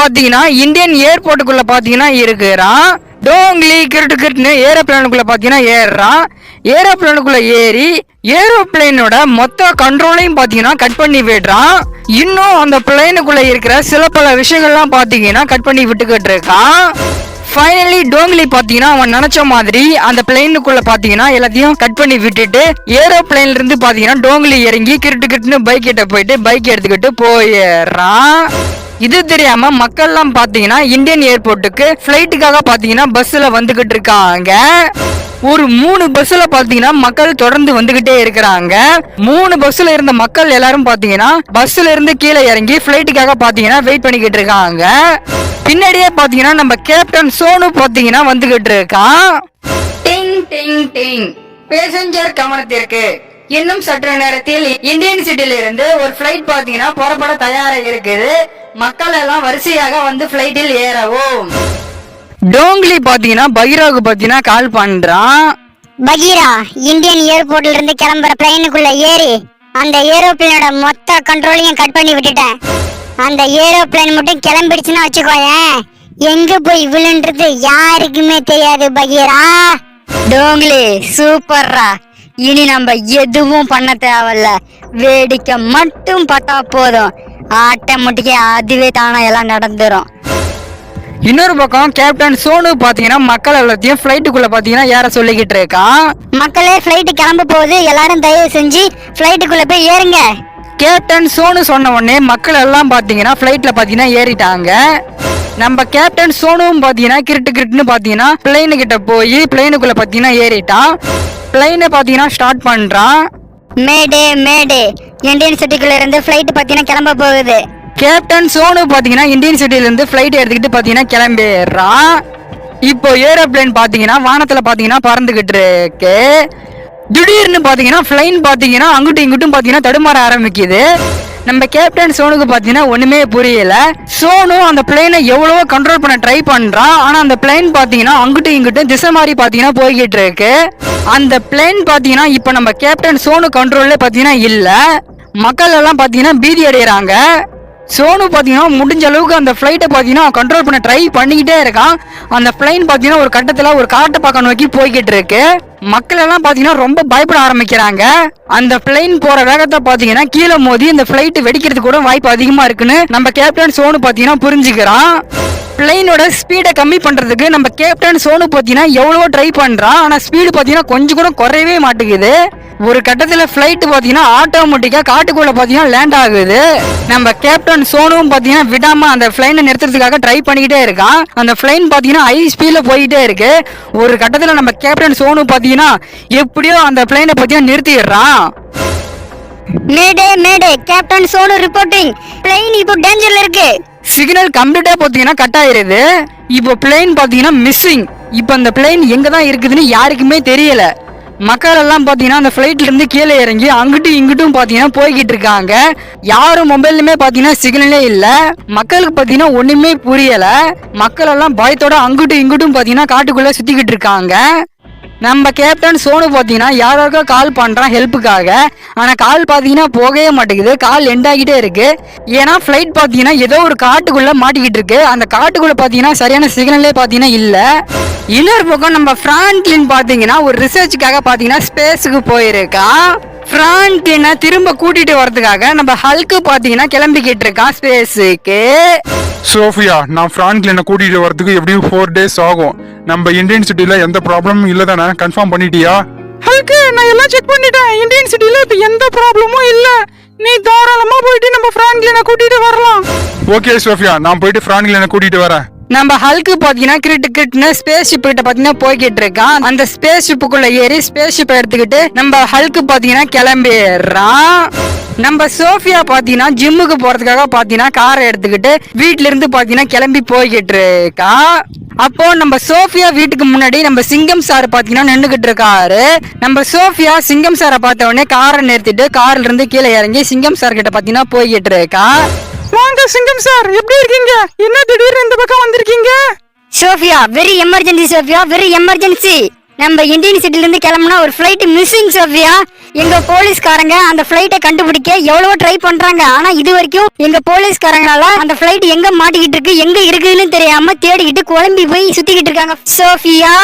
பாத்தீங்கன்னா இந்தியன் ஏர்போர்ட்டுக்குள்ள பாத்தீங்கன்னா இருக்கிறான். டோங்லி கிருட்டு கிருட்டுன்னு ஏரோப்ளேனுக்குள்ள பாத்தீங்கன்னா ஏறுறான். ஏரோப்ளேனுக்குள்ள ஏறி ஏரோப்ளேனோட மொத்த கண்ட்ரோலையும் பாத்தீங்கன்னா கட் பண்ணி விடுறான். இன்னும் அந்த பிளேனுக்குள்ள இருக்கிற சில பல விஷயங்கள்லாம் பாத்தீங்கன்னா கட் பண்ணி விட்டுக்கிட்டு இருக்கான். ஃபைனலி டோங்லி பாத்தீங்கன்னா அவன் நினைச்ச மாதிரி அந்த பிளேனுக்குள்ள பாத்தீங்கன்னா எல்லாத்தையும் கட் பண்ணி விட்டுட்டு ஏரோப்ளேன்ல இருந்து பாத்தீங்கன்னா டோங்லி இறங்கி கிருட்டு கிட்டுன்னு பைக் கிட்ட போயிட்டு பைக் எடுத்துக்கிட்டு போயிடுறான். இது தெரியாம மக்கள்லாம் பாத்தீங்கன்னா இந்தியன் ஏர்போர்ட்டுக்கு ஃபிளைட்டுக்காக பாத்தீங்கன்னா பஸ்ல வந்துகிட்டு இருக்காங்க. ஒரு மூணு பஸ்ல பாத்தீங்கன்னா மக்கள் தொடர்ந்து வந்துகிட்டே இருக்கிறாங்க. மூணு பஸ்ல இருந்த மக்கள் எல்லாரும் பாத்தீங்கன்னா பஸ்ல இருந்து கீழே இறங்கி ஃபிளைட்டுக்காக பாத்தீங்கன்னா வெயிட் பண்ணிக்கிட்டு இருக்காங்க. பின்னாடியே பாத்தீங்கன்னா நம்ம கேப்டன் சோனு பாத்தீங்கன்னா வந்துகிட்டு இருக்கான். டிங் டிங் டிங் பேசஞ்சர் கவனத்திற்கு. இன்னும் சற்று நேரத்தில் இந்தியன் சிட்டில இருந்து ஒரு ஃபிளைட் பாத்தீங்கன்னா புறப்பட தயாரா இருக்குது. மக்கள் எல்லாம் வரிசையாக வந்து ஃபிளைட்டில் ஏறவும். டோங்லி பாத்தீங்கன்னா பைராவுக்கு பாத்தீங்கன்னா கால் பண்றான். பகீரா இந்தியன் ஏர்போர்ட்ல இருந்து கிளம்புற பிளைனுக்குள்ள ஏறி அந்த ஏரோப்ளேனோட மொத்த கண்ட்ரோலையும் கட் பண்ணி விட்டுட்டேன். அந்த ஏரோப்ளேன் மட்டும் கிளம்பிடுச்சுன்னா வச்சுக்கோயேன். எங்க போய் விழுன்றது யாருக்குமே தெரியாது பகீரா. டோங்லி சூப்பர்ரா இனி நம்ம எதுவும் பண்ண தேவையில்ல. வேடிக்கை மட்டும் பார்த்தா போதும். ஆட்டோமேட்டிக்கா அதுவே தானா எல்லாம் நடந்துரும். இன்னொரு பக்கம் கேப்டன் சோனு பாத்தீங்கன்னா மக்கள் எல்லாத்தையும் ஃபிளைட்டுக்குள்ள பாத்தீங்கன்னா ஏற சொல்லிக்கிட்டு இருக்கான். மக்களே ஃப்ளைட்டு கிளம்ப போகுது. எல்லாரும் தயவு செஞ்சு ஃப்ளைட்டுக்குள்ள போய் ஏறுங்க. கேப்டன் சோனு சொன்ன உடனே மக்கள் எல்லாம் பாத்தீங்கன்னா ஃபிளைட்ல பாத்தீங்கன்னா ஏறிட்டாங்க. நம்ம கேப்டன் சோனுவும் பாத்தீங்கன்னா கிருட்டு கிருட்டுன்னு பாத்தீங்கன்னா பிளைனு கிட்ட போய் பிளைனுக்குள்ள பாத்தீங்கன்னா ஏறிட்டான். பிளைனை பாத்தீங்கன்னா ஸ்டார்ட் பண்றான். மேடே மேடே. இந்தியன் சிட்டிக்குள்ள இருந்து ஃப்ளைட் பார்த்தீங்கன்னா கிளம்ப போகுது. கேப்டன் சோனு பாத்தீங்கன்னா இந்தியன் சிட்டில இருந்து ஃபிளைட் எடுத்துக்கிட்டு பாத்தீங்கன்னா கிளம்பிடுறான். இப்போ ஏரோப்ளேன் பாத்தீங்கன்னா வானத்துல பாத்தீங்கன்னா பறந்துகிட்டு இருக்கு. திடீர்னு பாத்தீங்கன்னா ஃபிளைன் பாத்தீங்கன்னா அங்கிட்டும் இங்கிட்டும் பாத்தீங்கன்னா தடுமாற ஆரம்பிக்குது. நம்ம கேப்டன் சோனுக்கு பார்த்தீங்கன்னா ஒன்றுமே புரியல. சோனு அந்த பிளேனை எவ்வளவோ கண்ட்ரோல் பண்ண ட்ரை பண்ணுறான் ஆனால் அந்த பிளேன் பார்த்தீங்கன்னா அங்கிட்டும் இங்கிட்டும் திசை மாதிரி பார்த்தீங்கன்னா போய்கிட்டு இருக்கு. அந்த பிளேன் பார்த்தீங்கன்னா இப்போ நம்ம கேப்டன் சோனு கண்ட்ரோல்ல பார்த்தீங்கன்னா இல்லை. மக்கள் எல்லாம் பார்த்தீங்கன்னா பீதி அடைகிறாங்க சோனு பார்த்தீங்கன்னா முடிஞ்ச அளவுக்கு அந்த ஃப்ளைட்டை பார்த்தீங்கன்னா கண்ட்ரோல் பண்ண ட்ரை பண்ணிக்கிட்டே இருக்கான். அந்த ஃப்ளைன் பார்த்தீங்கன்னா ஒரு கட்டத்தில் ஒரு காட்டை பக்கம் நோக்கி போய்கிட்டு இருக்கு. மக்கள் எல்லாம் பார்த்தீங்கன்னா ரொம்ப பயப்பட ஆரம்பிக்கிறாங்க. அந்த பிளைன் போற வேகத்தை பார்த்தீங்கன்னா கீழே மோதி இந்த ஃப்ளைட் வெடிக்கிறதுக்கு கூட வாய்ப்பு அதிகமாக இருக்குன்னு நம்ம கேப்டன் சோனு பார்த்தீங்கன்னா புரிஞ்சுக்கிறான். பிளைனோட ஸ்பீடை கம்மி பண்ணுறதுக்கு நம்ம கேப்டன் சோனு பார்த்தீங்கன்னா எவ்வளவோ ட்ரை பண்ணுறான் ஆனால் ஸ்பீடு பார்த்தீங்கன்னா கொஞ்சம் கூட குறையவே மாட்டேங்குது. ஒரு கட்டத்தில் ஃப்ளைட்டு பார்த்தீங்கன்னா ஆட்டோமேட்டிக்காக காட்டுக்குள்ளே பார்த்தீங்கன்னா லேண்ட் ஆகுது. நம்ம கேப்டன் சோனுவும் பார்த்தீங்கன்னா விடாமல் அந்த ஃப்ளைனை நிறுத்துறதுக்காக ட்ரை பண்ணிக்கிட்டே இருக்கான். அந்த ஃப்ளைன் பார்த்தீங்கன்னா ஹை ஸ்பீடில் போயிட்டே இருக்கு. ஒரு கட்டத்தில் நம்ம கேப்டன் சோனு பார்த்தீங்கன்னா எப்படியோ அந்த ஃப்ளைனை பார்த்தீங்கன்னா நிறுத்திடுறான். Mayday mayday captain Sonu reporting plane இப்போ டேஞ்சர்ல இருக்கு. சிக்னல் கம்ப்ளீட்டா பாத்தீங்கன்னா கட் ஆயிருது. இப்போ பிளேன் பாத்தீங்கன்னா மிஸ்ஸிங் இப்போ அந்த பிளேன் எங்க தான் இருக்குதுன்னு யாருக்குமே தெரியல. மக்கள் எல்லாம் பாத்தீங்கன்னா அந்த ஃப்ளைட்லேருந்து கீழே இறங்கி அங்கிட்டும் இங்கிட்டும் பாத்தீங்கன்னா போய்கிட்டு இருக்காங்க. யாரும் மொபைல்லுமே பாத்தீங்கன்னா சிக்னலே இல்ல. மக்களுக்கு பாத்தீங்கன்னா ஒண்ணுமே புரியல. மக்கள் எல்லாம் பயத்தோட அங்கிட்டும் இங்கிட்டும் பாத்தீங்கன்னா காட்டுக்குள்ள சுத்திக்கிட்டு இருக்காங்க. நம்ம கேப்டன் சோனு பார்த்தீங்கன்னா யாராருக்கோ கால் பண்ணுறான் ஹெல்ப்புக்காக ஆனால் கால் பார்த்தீங்கன்னா போகவே மாட்டேங்குது. கால் எண்ட் ஆகிட்டே இருக்கு. ஏன்னா ஃப்ளைட் பார்த்தீங்கன்னா ஏதோ ஒரு காட்டுக்குள்ளே மாட்டிக்கிட்டு இருக்கு. அந்த காட்டுக்குள்ளே பார்த்தீங்கன்னா சரியான சிக்னலே பார்த்தீங்கன்னா இல்லை. இன்னொரு பக்கம் நம்ம ஃப்ராங்க்லின் பார்த்தீங்கன்னா ஒரு ரிசர்ச்சுக்காக பார்த்தீங்கன்னா ஸ்பேஸுக்கு போயிருக்கான் ஃப்ராங்க்லினை திரும்ப கூட்டிகிட்டு வரதுக்காக நம்ம ஹல்க்கு பார்த்தீங்கன்னா கிளம்பிக்கிட்டு இருக்கான் ஸ்பேஸுக்கு சோஃபியா நான் பிரான்க்லினை கூட்டிட்டு வரதுக்கு எப்படியும் ஃபோர் டேஸ் ஆகும். நம்ம இந்தியன் சிட்டில எந்த ப்ராப்ளமும் இல்ல தானே கன்ஃபார்ம் பண்ணிட்டியா? ஹல்க்கு நான் எல்லாம் செக் பண்ணிட்டேன். இந்தியன் சிட்டில இப்ப எந்த ப்ராப்ளமும் இல்ல. நீ தாராளமா போயிட்டு நம்ம பிராங்க்லினை கூட்டிட்டு வரலாம். ஓகே சோஃபியா நான் போயிட்டு பிரான்க்லினை கூட்டிட்டு வரேன்? நம்ம ஹல்க்கு பாத்தீங்கன்னா கிரிட்டு கிரிட்டுன்னு ஸ்பேஸ் ஷிப் கிட்ட பாத்தீங்கன்னா போய்கிட்டு இருக்கான். அந்த ஸ்பேஸ் ஷிப்புக்குள்ள ஏறி ஸ்பேஸ் ஷிப்பை எடுத்துக்கிட்டு நம்ம ஹல்க்கு பாத்தீங்கன்னா கிளம்பிடுறான். நம்ம சோஃபியா பாத்தீங்கன்னா ஜிம்முக்கு போறதுக்காக பாத்தீங்கன்னா காரை எடுத்துக்கிட்டு வீட்ல இருந்து பாத்தீங்கன்னா கிளம்பி போய்கிட்டு இருக்கா அப்போ நம்ம சோஃபியா வீட்டுக்கு முன்னாடி நம்ம சிங்கம் சார் பாத்தீங்கன்னா நின்னுகிட்டு இருக்காரு. நம்ம சோஃபியா சிங்கம் சாரை பார்த்த உடனே காரை நிறுத்திட்டு கார்ல இருந்து கீழே இறங்கி சிங்கம் சார் கிட்ட பாத்தீங்கன்னா போய்கிட்டு இருக்கா வாங்க சிங்கம் சார் எப்படி இருக்கீங்க? என்ன திடீர்னு இந்த பக்கம் வந்திருக்கீங்க? Sophia very emergency Sophia very emergency நம்ம இந்தியன் சிட்டில இருந்து கிளம்புனா ஒரு ஃப்ளைட் மிஸ்ஸிங் சோஃபியா. எங்க போலீஸ்காரங்க அந்த பிளைட்டை கண்டுபிடிக்க எவ்வளவோ ட்ரை பண்றாங்க. ஆனா இது வரைக்கும் எங்க போலீஸ்காரங்களால அந்த பிளைட் எங்க மாட்டிக்கிட்டு இருக்கு எங்க இருக்குன்னு தெரியாம தேடிக்கிட்டு குழம்பி போய் சுத்திக்கிட்டு இருக்காங்க. சோஃபியா!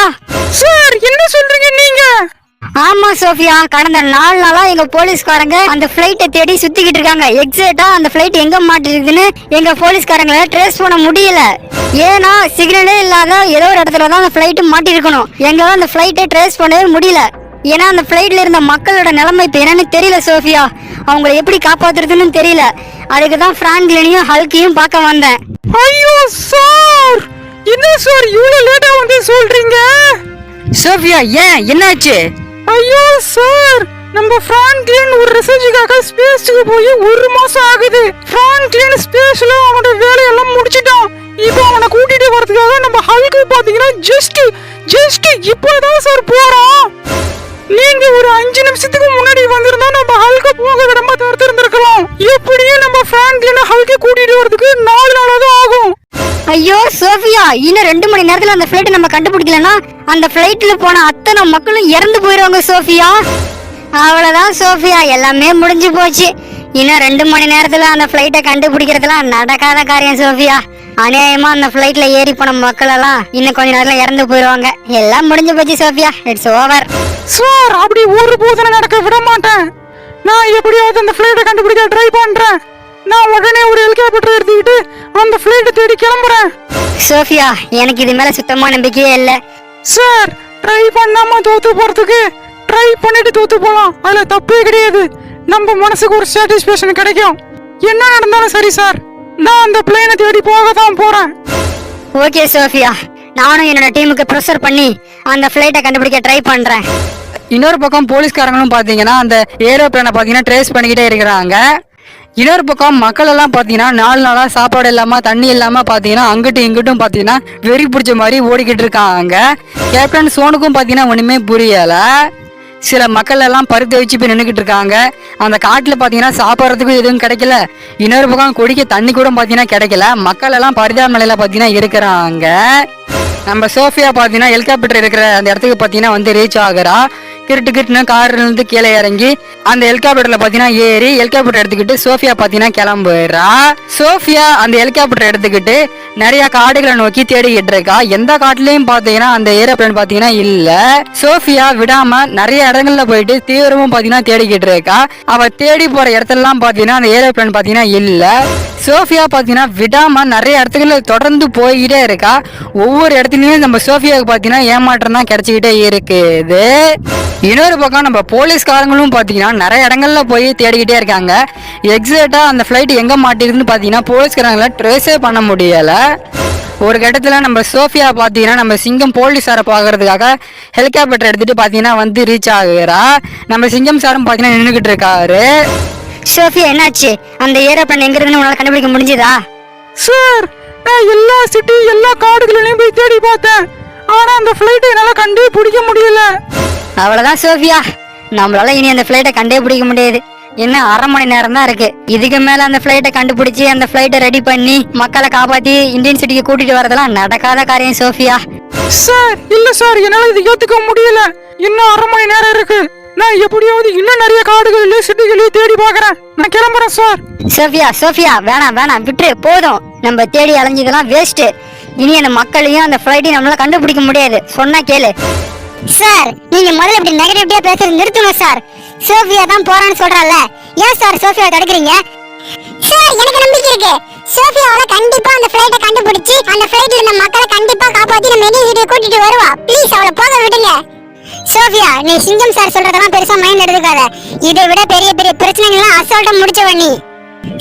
சார் என்ன சொல்றீங்க நீங்க? ஆமா சோஃபியா. கடந்த நாலு நாளா எங்க போலீஸ்காரங்க அந்த பிளைட்டை தேடி சுத்திக்கிட்டு இருக்காங்க. எக்ஸாக்டா அந்த பிளைட் எங்க மாட்டிருக்குன்னு எங்க போலீஸ்காரங்களை ட்ரேஸ் பண்ண முடியல. ஏன்னா சிக்னலே இல்லாத ஏதோ ஒரு இடத்துல தான் அந்த பிளைட் மாட்டிருக்கணும். எங்களால அந்த பிளைட்டை ட்ரேஸ் பண்ணவே முடியல. ஏன்னா அந்த பிளைட்ல இருந்த மக்களோட நிலைமை இப்ப என்னன்னு தெரியல சோஃபியா. அவங்கள எப்படி காப்பாத்துறதுன்னு தெரியல. அதுக்கு தான் பிராங்க்லினையும் ஹல்கையும் பார்க்க வந்தேன். ஐயோ சார் என்ன சார் இவ்வளவு லேட்டா வந்து சொல்றீங்க? சோஃபியா ஏன்? என்னாச்சு? ஐயோ சார் நம்ம பிராங்க்லின் ஒரு ரிசர்ச்சுக்காக ஸ்பேஸ்க்கு போய் ஒரு மாசம் ஆகுது. பிராங்க்லின் ஸ்பேஸ்ல அவனோட வேலையெல்லாம் முடிச்சிட்டான். இப்போ அவனை கூட்டிட்டு வரதுக்காக நம்ம ஹல்கு பாத்தீங்கன்னா ஜஸ்ட் ஜஸ்ட் இப்போதான் சார் போறோம் நீங்க ஒரு அஞ்சு நிமிஷத்துக்கு முன்னாடி வந்திருந்தா நம்ம ஹல்க போக விடாம தடுத்து இருந்திருக்கலாம் எப்படியும் நம்ம பிராங்க்லினை ஹல்க கூட்டிட்டு வரதுக்கு நாலு நாளாவது ஆகும். ஐயோ சோஃபியா இன்னும் ரெண்டு மணி நேரத்துல அந்த ஃபிளைட் நம்ம கண்டுபிடிக்கலனா? அந்த ஃபிளைட்ல போன அத்தனை மக்களும் இறந்து போயிடுவாங்க சோஃபியா. அவ்வளவுதான் சோஃபியா. எல்லாமே முடிஞ்சு போச்சு. இன்னும் ரெண்டு மணி நேரத்துல அந்த ஃபிளைட்டை கண்டுபிடிக்கிறதுலாம் நடக்காத காரியம் சோஃபியா. அநியாயமா அந்த ஃபிளைட்ல ஏறி போன மக்கள் எல்லாம் இன்னும் கொஞ்ச நேரத்துல இறந்து போயிடுவாங்க எல்லாம் முடிஞ்சு போச்சு சோஃபியா. இட்ஸ் ஓவர் சார் அப்படி ஒரு போதனை நடக்க விட மாட்டேன். நான் எப்படியாவது அந்த ஃபிளைட்டை கண்டுபிடிக்க ட்ரை பண்றேன். நான் உடனே ஒரு ஹெலிகாப்டர் எடுத்துக்கிட்டு அந்த ஃபிளைட்டை தேடி கிளம்புறேன். சோஃபியா எனக்கு இது மேல சுத்தமா நம்பிக்கையே இல்லை. சார் ட்ரை பண்ணாம தோத்து போறதுக்கு ட்ரை பண்ணிட்டு தோத்து போலாம். அதுல தப்பே கிடையாது. நம்ம மனசுக்கு ஒரு சாட்டிஸ்பேக்ஷன் கிடைக்கும். என்ன நடந்தாலும் சரி சார். நான் அந்த பிளேனை தேடி போக தான் போறேன். ஓகே சோஃபியா நானும் என்னோட டீமுக்கு ப்ரெஷர் பண்ணி அந்த ஃபிளைட்டை கண்டுபிடிக்க ட்ரை பண்றேன். இன்னொரு பக்கம் போலீஸ்காரங்களும் பார்த்தீங்கன்னா அந்த ஏரோப்ளேனை பார்த்தீங்கன்னா ட்ரேஸ் பண்ணிக்கிட்டே இருக்கிறாங்க. இன்னொரு பக்கம் மக்கள் எல்லாம் பார்த்தீங்கன்னா நாலு நாளாக சாப்பாடு இல்லாமல் தண்ணி இல்லாமல் பார்த்தீங்கன்னா அங்கிட்டும் இங்கிட்டும் பார்த்தீங்கன்னா வெறி பிடிச்ச மாதிரி ஓடிக்கிட்டு இருக்காங்க. கேப்டன் சோனுக்கும் பார்த்தீங்கன்னா ஒன்றுமே புரியலை. சில மக்கள் எல்லாம் பருத்தி வச்சு போய் நின்றுக்கிட்டு இருக்காங்க. அந்த காட்டில் பார்த்தீங்கன்னா சாப்பிட்றதுக்கும் எதுவும் கிடைக்கல. இன்னொரு பக்கம் குடிக்க தண்ணி கூட பார்த்தீங்கன்னா கிடைக்கல. மக்கள் எல்லாம் பரிதாப பார்த்தீங்கன்னா இருக்கிறாங்க. நம்ம சோஃபியா பார்த்தீங்கன்னா ஹெலிகாப்டர் இருக்கிற அந்த இடத்துக்கு பார்த்தீங்கன்னா வந்து ரீச் ஆகுறா. கிருட்டு கிட்டுன்னு கார்ல இருந்து கீழே இறங்கி அந்த ஹெலிகாப்டர்ல பார்த்தீங்கன்னா ஏறி ஹெலிகாப்டர் எடுத்துக்கிட்டு சோஃபியா பார்த்தீங்கன்னா கிளம்புறா. சோஃபியா அந்த ஹெலிகாப்டர் எடுத்துக்கிட்டு நிறைய காடுகளை நோக்கி தேடிக்கிட்டு இருக்கா. எந்த காட்டுலயும் பார்த்தீங்கன்னா அந்த ஏரோப்ளேன் பார்த்தீங்கன்னா இல்ல. சோஃபியா விடாம நிறைய இடங்கள்ல போயிட்டு தீவிரமும் பாத்தீங்கன்னா தேடிக்கிட்டு இருக்கா. அவ தேடி போற இடத்துலலாம் பார்த்தீங்கன்னா அந்த ஏரோப்ளேன் பார்த்தீங்கன்னா இல்ல. சோஃபியா பார்த்தீங்கன்னா விடாம நிறைய இடத்துக்குள்ள தொடர்ந்து போய்கிட்டே இருக்கா. ஒவ்வொரு இடத்துலயும் நம்ம சோஃபியாவுக்கு பார்த்தீங்கன்னா ஏமாற்றம் தான் கிடைச்சிக்கிட்டே இருக்குது. இன்னொரு பக்கம் நம்ம போலீஸ்காரங்களும் பார்த்தீங்கன்னா நிறைய இடங்கள்ல போய் தேடிக்கிட்டே இருக்காங்க. எக்ஸாக்டா அந்த ஃப்ளைட் எங்க மாட்டிருக்குன்னு பார்த்தீங்கன்னா போலீஸ்காரங்கள ட்ரேஸே பண்ண முடியல. ஒரு கட்டத்தில் நம்ம சோஃபியா பார்த்தீங்கன்னா நம்ம சிங்கம் போலீஸாரை பார்க்கறதுக்காக ஹெலிகாப்டர் எடுத்துட்டு பார்த்தீங்கன்னா வந்து ரீச் ஆகுறா. நம்ம சிங்கம் சாரும் பார்த்தீங்கன்னா நின்றுக்கிட்டு இருக்காரு. சோஃபியா என்னாச்சு? அந்த ஏரோப்ளேன் எங்க இருக்குன்னு உன்னால கண்டுபிடிக்க முடிஞ்சதா? சார் நான் எல்லா சிட்டி எல்லா காடுகளிலையும் போய் தேடி பார்த்தேன். ஆனா அந்த ஃப்ளைட்டை என்னால கண்டே பிடிக்க முடியல. அவ்வளவுதான் சோஃபியா. நம்மளால இனி அந்த ஃபிளைட்டை கண்டே பிடிக்க முடியாது. இன்னும் அரை மணி நேரம் தான் இருக்கு. இதுக்கு மேல அந்த ஃபிளைட்டை கண்டுபிடிச்சு அந்த ஃபிளைட்டை ரெடி பண்ணி மக்களை காப்பாத்தி இந்தியன் சிட்டிக்கு கூட்டிட்டு வரதெல்லாம் நடக்காத காரியம் சோஃபியா. சார் இல்ல சார் என்னால இது ஏத்துக்க முடியல. இன்னும் அரை மணி நேரம் இருக்கு. நான் எப்படியாவது இன்னும் நிறைய காடுகளிலே சிட்டிகளையும் தேடி பார்க்கறேன். நான் கிளம்புறேன் சார். சோஃபியா சோஃபியா வேணாம் வேணாம் விட்டுரு போதும். நம்ம தேடி அலைஞ்சதெல்லாம் வேஸ்ட் இனி அந்த மக்களையும் அந்த ஃபிளைட்டையும் நம்மளால கண்டுபிடிக்க முடியாது. சொன்னா கேளு. சார் நீங்க முதல்ல இப்படி நெகட்டிவிட்டியா பேசுறது நிறுத்துங்க சார். சோஃபியா தான் போறான்னு சொல்றால ஏன் சார் சோஃபியா தடுக்கிறீங்க? சார் எனக்கு நம்பிக்கை இருக்கு. சோஃபியாவால கண்டிப்பா அந்த ஃபிளைட்டை கண்டுபிடிச்சு அந்த ஃபிளைட்ல இருந்த மக்களை கண்டிப்பா காப்பாத்தி நம்ம சிட்டியை கூட்டிட்டு வருவா. ப்ளீஸ் அவளை போக விடுங்க. சோஃபியா நீ சிங்கம் சார் சொல்றதெல்லாம் பெருசா மைண்ட் எடுத்துக்காத. இதை விட பெரிய பெரிய பிரச்சனைகள்லாம் அசால்ட்டா முடிச்சவ நீ.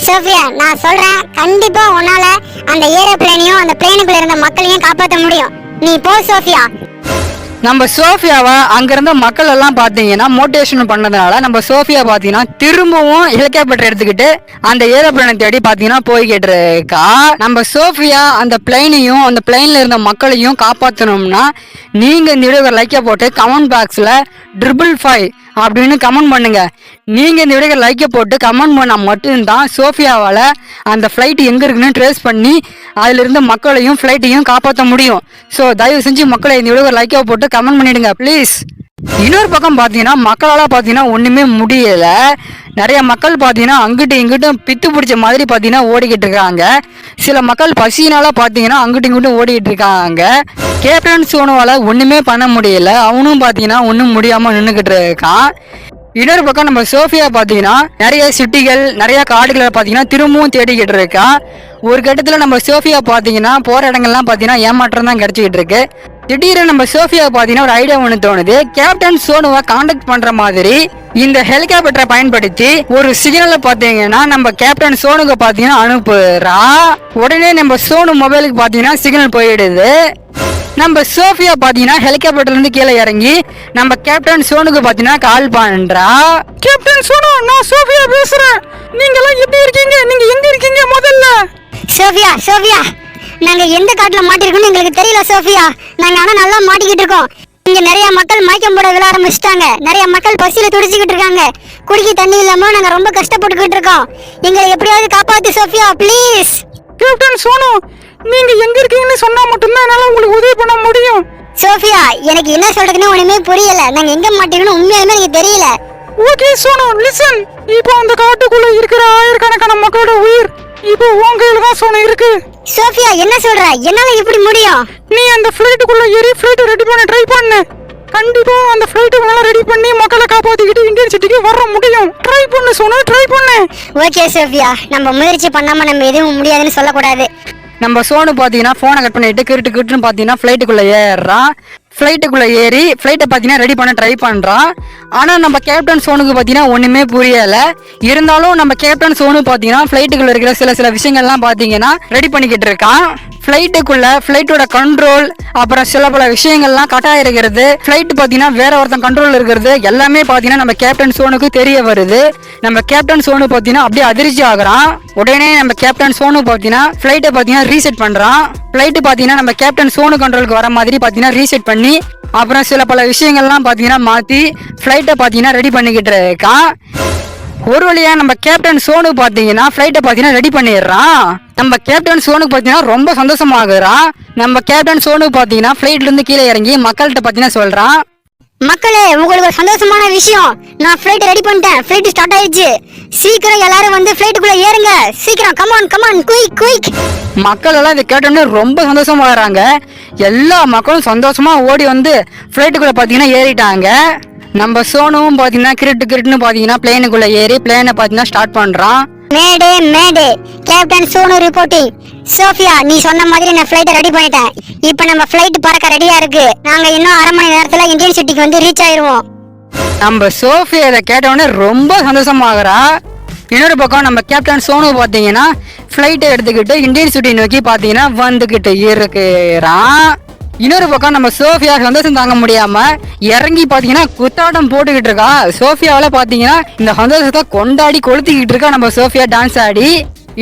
சோஃபியா நான் சொல்றேன் கண்டிப்பா உன்னால அந்த ஏரோப்ளேனையும் அந்த பிளேனுக்குள்ள இருந்த மக்களையும் காப்பாற்ற முடியும். நீ போ சோஃபியா. நம்ம சோஃபியாவை அங்கேருந்த மக்கள் எல்லாம் பார்த்தீங்கன்னா மோட்டிவேஷன் பண்ணதுனால நம்ம சோஃபியா பார்த்தீங்கன்னா திரும்பவும் ஹெலிகாப்டர் எடுத்துக்கிட்டு அந்த ஏரோப்ளைனை தேடி பார்த்தீங்கன்னா போய்கிட்டு இருக்கா. நம்ம சோஃபியா அந்த பிளைனையும் அந்த பிளைனில் இருந்த மக்களையும் காப்பாற்றணும்னா நீங்கள் இந்த வீடியோவை லைக்கை போட்டு கமெண்ட் பாக்ஸில் ட்ரிபிள் ஃபைவ் அப்படின்னு கமெண்ட் பண்ணுங்க. நீங்க இந்த வீடியோ லைக்கை போட்டு கமெண்ட் பண்ணால் மட்டும்தான் சோஃபியாவால் அந்த ஃப்ளைட் எங்க இருக்குன்னு ட்ரேஸ் பண்ணி அதுல இருந்து மக்களையும் ஃப்ளைட்டையும் காப்பாற்ற முடியும். ஸோ தயவு செஞ்சு மக்களை இந்த வீடியோ லைக்கை போட்டு கமெண்ட் பண்ணிடுங்க ப்ளீஸ் இன்னொரு பக்கம் பார்த்தீங்கன்னா மக்களால் பார்த்தீங்கன்னா ஒன்றுமே முடியலை. நிறைய மக்கள் பார்த்தீங்கன்னா அங்கிட்டு இங்கிட்டும் பித்து பிடிச்ச மாதிரி பார்த்தீங்கன்னா ஓடிக்கிட்டு இருக்காங்க. சில மக்கள் பசியினால பார்த்தீங்கன்னா அங்கிட்டு இங்கிட்டும் ஓடிக்கிட்டு இருக்காங்க. கேப்டன் சோனுவால் ஒன்றுமே பண்ண முடியல. அவனும் பார்த்தீங்கன்னா ஒன்றும் முடியாமல் நின்றுக்கிட்டு இருக்கான். இன்னொரு பக்கம் நம்ம சோஃபியா பார்த்தீங்கன்னா நிறைய சிட்டிகள் நிறைய காடுகளை பார்த்தீங்கன்னா திரும்பவும் தேடிக்கிட்டு இருக்கா ஒரு கட்டத்தில் நம்ம சோஃபியா பார்த்தீங்கன்னா போகிற இடங்கள்லாம் பார்த்தீங்கன்னா ஏமாற்றம் தான் கிடச்சிக்கிட்டு இருக்கு. திடீர்னு நம்ம சோஃபியா பார்த்தீங்கன்னா ஒரு ஐடியா ஒன்று தோணுது. கேப்டன் சோனுவை காண்டாக்ட் பண்ணுற மாதிரி இந்த ஹெலிகாப்டரை பயன்படுத்தி ஒரு சிக்னலை பார்த்தீங்கன்னா நம்ம கேப்டன் சோனுக்கு பார்த்தீங்கன்னா அனுப்புறா. உடனே நம்ம சோனு மொபைலுக்கு பார்த்தீங்கன்னா சிக்னல் போயிடுது. நம்ம சோஃபியா பார்த்தீங்கன்னா ஹெலிகாப்டர்லேருந்து கீழே இறங்கி நம்ம கேப்டன் சோனுக்கு பார்த்தீங்கன்னா கால் பண்ணுறா கேப்டன் சோனு நான் சோஃபியா பேசுகிறேன் நீங்களாம் எப்படி இருக்கீங்க? நீங்கள் எங்கே இருக்கீங்க முதல்ல? Sophia Sophia. நாங்க எந்த காட்டுல மாட்டிருக்கோம்னு எங்களுக்கு தெரியல சோஃபியா. நாங்க ஆனா நல்லா மாட்டிக்கிட்டு இருக்கோம். இங்க நிறைய மக்கள் மயக்கம் போட விழ ஆரம்பிச்சிட்டாங்க. நிறைய மக்கள் பசியில துடிச்சுக்கிட்டு இருக்காங்க. குடிக்க தண்ணி இல்லாம நாங்க ரொம்ப கஷ்டப்பட்டுக்கிட்டு இருக்கோம். எங்களை எப்படியாவது காப்பாத்து சோஃபியா ப்ளீஸ் கேப்டன் சோனு நீங்க எங்க இருக்கீங்கன்னு சொன்னா மட்டும்தான் என்னால உங்களுக்கு உதவி பண்ண முடியும். சோஃபியா எனக்கு என்ன சொல்றதுன்னு ஒண்ணுமே புரியல. நாங்க எங்க மாட்டிருக்கோம்னு உண்மையாலுமே எனக்கு தெரியல. ஓகே சோனு லிசன் இப்போ அந்த காட்டுக்குள்ள இருக்கிற ஆயிரக்கணக்கான மக்களோட உயிர் இப்போ உன் கையில தான் சோனு இருக்கு. சோஃபியா என்ன சொல்ற? என்னால எப்படி முடியும்? நீ அந்த ஃப்ளைட்டுக்குள்ள ஏறி ஃப்ளைட் ரெடி பண்ண ட்ரை பண்ணு. கண்டிப்பா அந்த ஃப்ளைட்டுக்குள்ள ரெடி பண்ணி மக்களை காப்பாத்திக்கிட்டு இந்தியன் சிட்டிக்கு வர முடியும். ட்ரை பண்ணு சோனு ட்ரை பண்ணு. Okay Sophia. நம்ம முயற்சி பண்ணாம நம்ம எதுவும் முடியாதுன்னு சொல்லக்கூடாது. நம்ம சோனு பார்த்தீங்கன்னா ஃபோனை கட் பண்ணிட்டு கிருட்டு கிட்டுன்னு பார்த்தீங்கன்னா ஃப்ளைட்டுக்குள்ளே ஏறுறான். ஃப்ளைட்டுக்குள்ளே ஏறி ஃப்ளைட்டை பார்த்தீங்கன்னா ரெடி பண்ண ட்ரை பண்ணுறான் ஆனால் நம்ம கேப்டன் சோனுக்கு பார்த்தீங்கன்னா ஒன்றுமே புரியலை. இருந்தாலும் நம்ம கேப்டன் சோனு பார்த்தீங்கன்னா ஃப்ளைட்டுக்குள்ளே இருக்கிற சில சில விஷயங்கள்லாம் பார்த்தீங்கன்னா ரெடி பண்ணிக்கிட்டு இருக்கான். ஃப்ளைட்டுக்குள்ள ஃப்ளைட்டோட கண்ட்ரோல் அப்புறம் சில பல விஷயங்கள்லாம் கட்டாக இருக்கிறது. ஃப்ளைட் பார்த்தீங்கன்னா வேற ஒருத்தன் கண்ட்ரோல் இருக்கிறது. எல்லாமே பார்த்தீங்கன்னா நம்ம கேப்டன் சோனுக்கு தெரிய வருது. நம்ம கேப்டன் சோனு பார்த்தீங்கன்னா அப்படியே அதிர்ச்சி ஆகுறான். உடனே நம்ம கேப்டன் சோனு பார்த்தீங்கன்னா ஃப்ளைட்டை பார்த்தீங்கன்னா ரீசெட் பண்ணுறான் ஃப்ளைட்டு பார்த்தீங்கன்னா நம்ம கேப்டன் சோனு கண்ட்ரோலுக்கு வர மாதிரி பார்த்தீங்கன்னா ரீசெட் பண்ணி அப்புறம் சில பல விஷயங்கள்லாம் பார்த்தீங்கன்னா மாற்றி ஃப்ளைட்டை பார்த்தீங்கன்னா ரெடி பண்ணிக்கிட்டு இருக்கான். ஒரு வழியா நம்ம கேப்டன் சோனு பாத்தீங்கன்னா ஃப்ளைட்டை பாத்தீங்கன்னா ரெடி பண்ணிடுறான். நம்ம கேப்டன் சோனுக்கு பாத்தீங்கன்னா ரொம்ப சந்தோஷமாகுறான் நம்ம கேப்டன் சோனு பாத்தீங்கன்னா ஃப்ளைட்ல இருந்து கீழே இறங்கி மக்கள்கிட்ட பாத்தீங்கன்னா சொல்றான். மக்களே உங்களுக்கு ஒரு சந்தோஷமான விஷயம். நான் ஃப்ளைட் ரெடி பண்ணிட்டேன். ஃப்ளைட் ஸ்டார்ட் ஆயிடுச்சு. சீக்கிரம் எல்லாரும் வந்து ஃப்ளைட்டுக்குள்ள ஏறுங்க. சீக்கிரம் கமான் கமான் குயிக் குயிக் மக்கள் எல்லாம் இதை கேட்டோன்னே ரொம்ப சந்தோஷமாகறாங்க. எல்லா மக்களும் சந்தோஷமா ஓடி வந்து ஃப்ளைட்டுக்குள்ள பாத்தீங்கன்னா ஏறிட்டாங்க. நம்ம சோனுவும் பாத்தீங்கன்னா கிரிட்டு கிரிட்டுன்னு பாத்தீங்கன்னா பிளேனுக்குள்ள ஏறி பிளேனை பாத்தீங்கன்னா ஸ்டார்ட் பண்றான். Mayday mayday. Captain Sonu reporting Sophia நீ சொன்ன மாதிரி நான் ஃப்ளைட்டை ரெடி பண்ணிட்டேன். இப்போ நம்ம ஃப்ளைட் பறக்க ரெடியா இருக்கு. நாங்க இன்னும் அரை மணி நேரத்துல இந்தியன் சிட்டிக்கு வந்து ரீச் ஆயிருவோம். நம்ம சோஃபி அதை கேட்டவுடனே ரொம்ப சந்தோஷமாகறா. இன்னொரு பக்கம் நம்ம கேப்டன் சோனு பார்த்தீங்கன்னா ஃப்ளைட்டை எடுத்துக்கிட்டு இந்தியன் சிட்டி நோக்கி பார்த்தீங்கன்னா வந்துக்கிட்டு இருக்கிறான். இன்னொரு பக்கம் நம்ம சோஃபியா சந்தோஷம் தாங்க முடியாம இறங்கி பார்த்தீங்கன்னா குத்தாட்டம் போட்டுக்கிட்டு இருக்கா. சோஃபியாவில் பார்த்தீங்கன்னா இந்த சந்தோஷத்தை கொண்டாடி கொளுத்திக்கிட்டு இருக்கா நம்ம சோஃபியா டான்ஸ் ஆடி.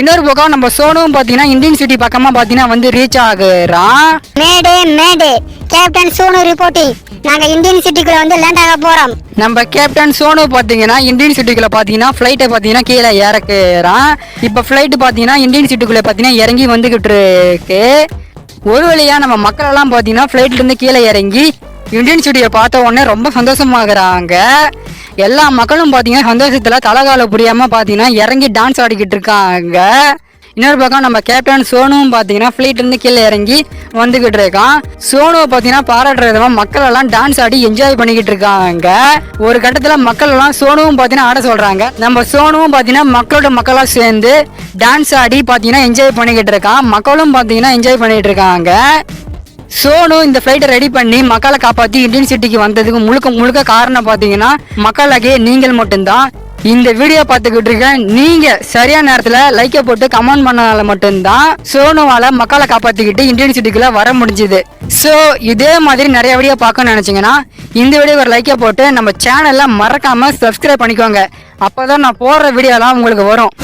இன்னொரு பக்கம் நம்ம சோனுவும் பார்த்தீங்கன்னா இந்தியன் சிட்டி பக்கமாக பார்த்தீங்கன்னா வந்து reach ஆகுறான் mayday mayday. Captain Sonu reporting நாங்க இந்தியன் சிட்டிக்குள்ள வந்து லேண்ட் ஆக போறோம். நம்ம கேப்டன் சோனு பார்த்தீங்கன்னா இந்தியன் சிட்டிக்குள்ள பார்த்தீங்கன்னா ஃப்ளைட்டை பார்த்தீங்கன்னா கீழே இறக்குறான் இப்போ ஃப்ளைட்டு பார்த்தீங்கன்னா இந்தியன் சிட்டிக்குள்ள பார்த்தீங்கன்னா இறங்கி வந்துகிட்டு இருக்கு. ஒரு வழியாக நம்ம மக்கள் எல்லாம் பார்த்தீங்கன்னா ஃப்ளைட்லேருந்து கீழே இறங்கி இந்தியன் ஸ்டுடியோ பார்த்த உடனே ரொம்ப சந்தோஷமாகறாங்க. எல்லா மக்களும் பார்த்தீங்கன்னா சந்தோஷத்தில் தலகால புரியாமல் பார்த்தீங்கன்னா இறங்கி டான்ஸ் ஆடிக்கிட்டு இருக்காங்க. இன்னொரு பக்கம் நம்ம கேப்டன் சோனுவும் பார்த்தீங்கன்னா ஃப்ளைட்ல இருந்து கீழே இறங்கி வந்துகிட்டு இருக்கான். சோனுவை பார்த்தீங்கன்னா பாராட்டுற விதமாக மக்கள் எல்லாம் டான்ஸ் ஆடி என்ஜாய் பண்ணிக்கிட்டு இருக்காங்க. ஒரு கட்டத்தில் மக்கள் எல்லாம் சோனுவும் பார்த்தீங்கன்னா ஆட சொல்கிறாங்க நம்ம சோனுவும் பார்த்தீங்கன்னா மக்களோட மக்களாக சேர்ந்து டான்ஸ் ஆடி பார்த்தீங்கன்னா என்ஜாய் பண்ணிக்கிட்டு இருக்கான். மக்களும் பார்த்தீங்கன்னா என்ஜாய் பண்ணிட்டு இருக்காங்க. சோனு இந்த ஃப்ளைட்டை ரெடி பண்ணி மக்களை காப்பாற்றி இந்தியன் சிட்டிக்கு வந்ததுக்கு முழுக்க முழுக்க காரணம் பார்த்தீங்கன்னா மக்களாகிய நீங்கள் மட்டும்தான். இந்த வீடியோ பார்த்துக்கிட்டு இருக்கேன். நீங்க சரியான நேரத்தில் லைக்கை போட்டு கமெண்ட் பண்ணனால மட்டும்தான் சோனுவால மக்களை காப்பாற்றிக்கிட்டு இந்தியன் சிட்டிக்குள்ள வர முடிஞ்சுது. ஸோ இதே மாதிரி நிறைய வீடியோ பார்க்கணும்னு நினச்சிங்கன்னா இந்த வீடியோ ஒரு லைக்கை போட்டு நம்ம சேனல்ல மறக்காம சப்ஸ்கிரைப் பண்ணிக்கோங்க. அப்பதான் நான் போடுற வீடியோலாம் உங்களுக்கு வரும்.